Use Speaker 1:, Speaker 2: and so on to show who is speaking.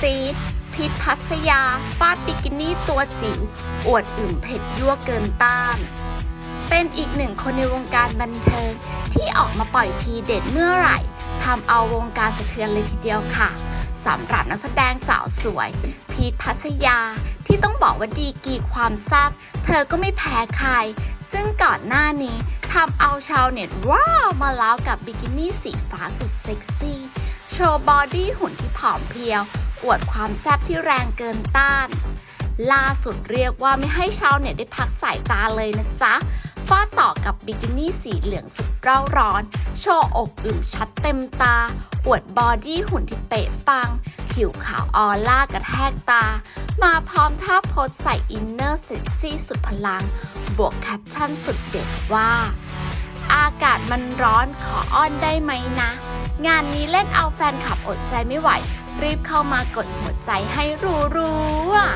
Speaker 1: ซีดพิษพัสยา ฟาดบิกินี่ตัวจิ๋วอวดอึ่มเผ็ดยั่วเกินต้าน เป็นอีกหนึ่งคนในวงการบันเทิงที่ออกมาปล่อยทีเด็ดเมื่อไหร่ทำเอาวงการสะเทือนเลยทีเดียวค่ะสำหรับนักแสดงสาวสวย พีทพัสยาที่ต้องบอกว่าดีกรีความแซ่บเธอก็ไม่แพ้ใคร ซึ่งก่อนหน้านี้ทำเอาชาวเน็ตว้าวมาแล้วกับบิกินี่สีฟ้าสุดเซ็กซี่ โชว์บอดี้หุ่นที่ผอมเพรียว อวดความแซ่บที่แรงเกินต้าน ล่าสุดเรียกว่าไม่ให้ชาวเน็ตได้พักสายตาเลยนะจ๊ะฟาดต่อกับบิกินี่สีเหลืองสุดเร่าร้อน โชว์อกอึมชัดเต็มตา อวดบอดี้หุ่นที่เป๊ะปัง ผิวขาวออร่ากระแทกตา มาพร้อมท่าโพสใส่อินเนอร์เซ็กซี่สุดพลัง บวกแคปชั่นสุดเด็ดว่า อากาศมันร้อนขออ้อนได้ไหมนะ งานนี้เล่นเอาแฟนคลับอดใจไม่ไหว รีบเข้ามากดหัวใจให้รัวๆ